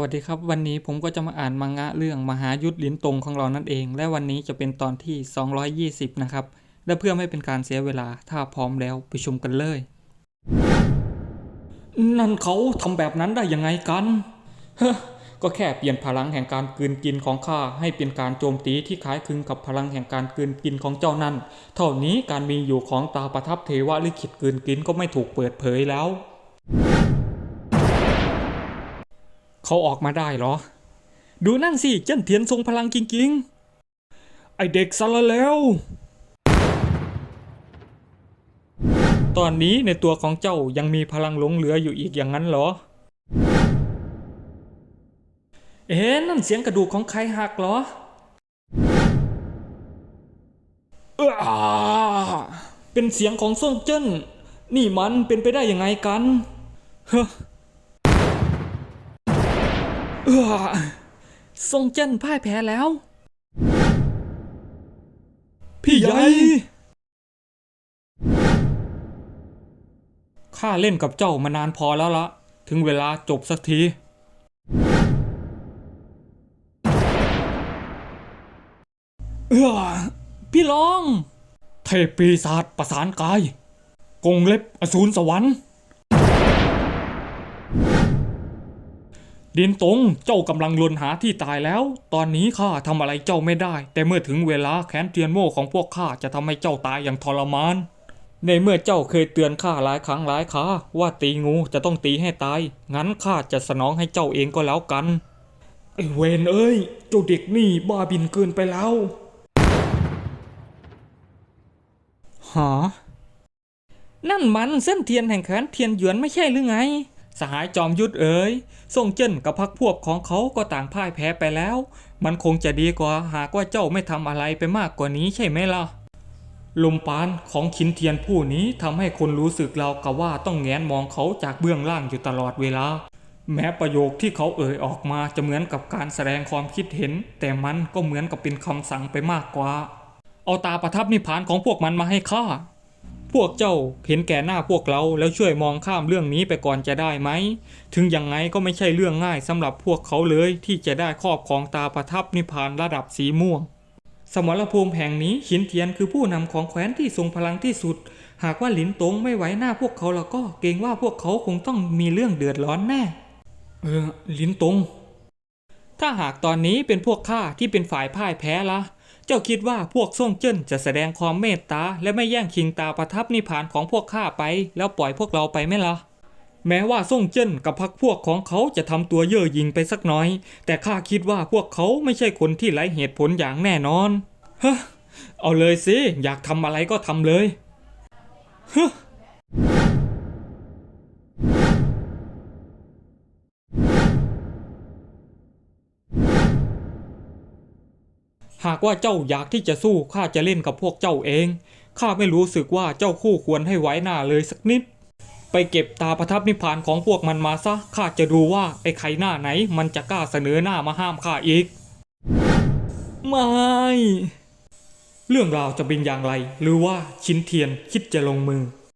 วัสดีครับ วันนี้ผมก็จะมาอ่านมังงะเรื่องมหายุทธลิ้นตรงของเรานั่นเอง และวันนี้จะเป็นตอนที่ 220 นะครับ และเพื่อไม่เป็นการเสียเวลาถ้าพร้อมแล้วไปชมกันเลย นั่นเขาทำแบบนั้นได้ยังไงกันเฮ้ก็แค่เปลี่ยนพลังแห่งการกืนกินของข้าให้เป็นการโจมตีที่คล้ายคลึงกับพลังแห่งการกืนกินของเจ้านั่น เท่านี้การมีอยู่ของตาประทับเทวะลิขิตกืนกินก็ไม่ถูกเปิดเผยแล้ว เขาออกมาได้เหรอ ดูนั่นสิ เจิ้นเทียนทรงพลังจริงๆ ไอเด็กสารแล้ว ตอนนี้ในตัวของเจ้ายังมีพลังหลงเหลืออยู่อีกอย่างนั้นเหรอ เอ๊ะนั่นเสียงกระดูกของใครหักเหรออ้าเป็นเสียงของซ่งเจิ้น นี่มันเป็นไปได้ยังไงกัน เฮ้อ เออทรงเจิ้นพ่ายแพ้แล้ว พี่ใหญ่ข้าเล่นกับเจ้ามานานพอแล้วละ ถึงเวลาจบสักที เออพี่ลอง เทพปีศาจประสานกาย กงเล็บอสูรสวรรค์ ดินตงเจ้ากำลังลนหาที่ตายแล้ว ตอนนี้ข้าทำอะไรเจ้าไม่ได้ แต่เมื่อถึงเวลาแค้นเทียนโม่ของพวกข้าจะทำให้เจ้าตายอย่างทรมาน ในเมื่อเจ้าเคยเตือนข้าหลายครั้งหลายคราว่าตีงูจะต้องตีให้ตาย งั้นข้าจะสนองให้เจ้าเองก็แล้วกัน ไอ้เวนเอ้ย เจ้าเด็กนี่บ้าบินเกินไปแล้วหานั่นมันเส้นเทียนแห่งแขนเทียนหยวนไม่ใช่หรือไง สหายจอมยุทธเอ๋ยส่งเจิ้นกับพักพวกของเขาก็ต่างพ่ายแพ้ไปแล้ว มันคงจะดีกว่าหากว่าเจ้าไม่ทำอะไรไปมากกว่านี้ใช่ไหมล่ะลมปานของขินเทียนผู้นี้ทำให้คนรู้สึกเรากับว่าต้องแงนมองเขาจากเบื้องล่างอยู่ตลอดเวลา แม้ประโยคที่เขาเอ่ยออกมาจะเหมือนกับการแสดงความคิดเห็น แต่มันก็เหมือนกับเป็นคำสั่งไปมากกว่า เอาตาประทับนิพพานของพวกมันมาให้ข้า พวกเจ้าเห็นแก่หน้าพวกเราแล้วช่วยมองข้ามเรื่องนี้ไปก่อนจะได้ไหม ถึงยังไงก็ไม่ใช่เรื่องง่ายสำหรับพวกเขาเลยที่จะได้ครอบครองตาประทับนิพพานระดับสีม่วง สมรภูมิแห่งนี้ขินเทียนคือผู้นำของแคว้นที่ทรงพลังที่สุด หากว่าหลินตงไม่ไหวหน้าพวกเขาแล้วก็เกรงว่าพวกเขาคงต้องมีเรื่องเดือดร้อนแน่ เออหลินตงถ้าหากตอนนี้เป็นพวกข้าที่เป็นฝ่ายพ่ายแพ้ละ เจ้าคิดว่าพวกซ่งเจิ้นจะแสดงความเมตตาและไม่แย่งคิงตาประทับนิพานของพวกข้าไป แล้วปล่อยพวกเราไปไหมล่ะแม้ว่าซ่งเจิ้นกับพรรคพวกของเขาจะทำตัวเย่อหยิ่งไปสักน้อย แต่ข้าคิดว่าพวกเขาไม่ใช่คนที่ไร้เหตุผลอย่างแน่นอนเฮ้เอาเลยสิ อยากทำอะไรก็ทำเลยเฮ้ หากว่าเจ้าอยากที่จะสู้ข้าจะเล่นกับพวกเจ้าเอง ข้าไม่รู้สึกว่าเจ้าคู่ควรให้ไว้หน้าเลยสักนิด ไปเก็บตาประทับนิพพานของพวกมันมาซะ ข้าจะดูว่าไอ้ใครหน้าไหน มันจะกล้าเสนอหน้ามาห้ามข้าอีก ไม่ เรื่องราวจะเป็นอย่างไร หรือว่าชินเทียนคิดจะลงมือ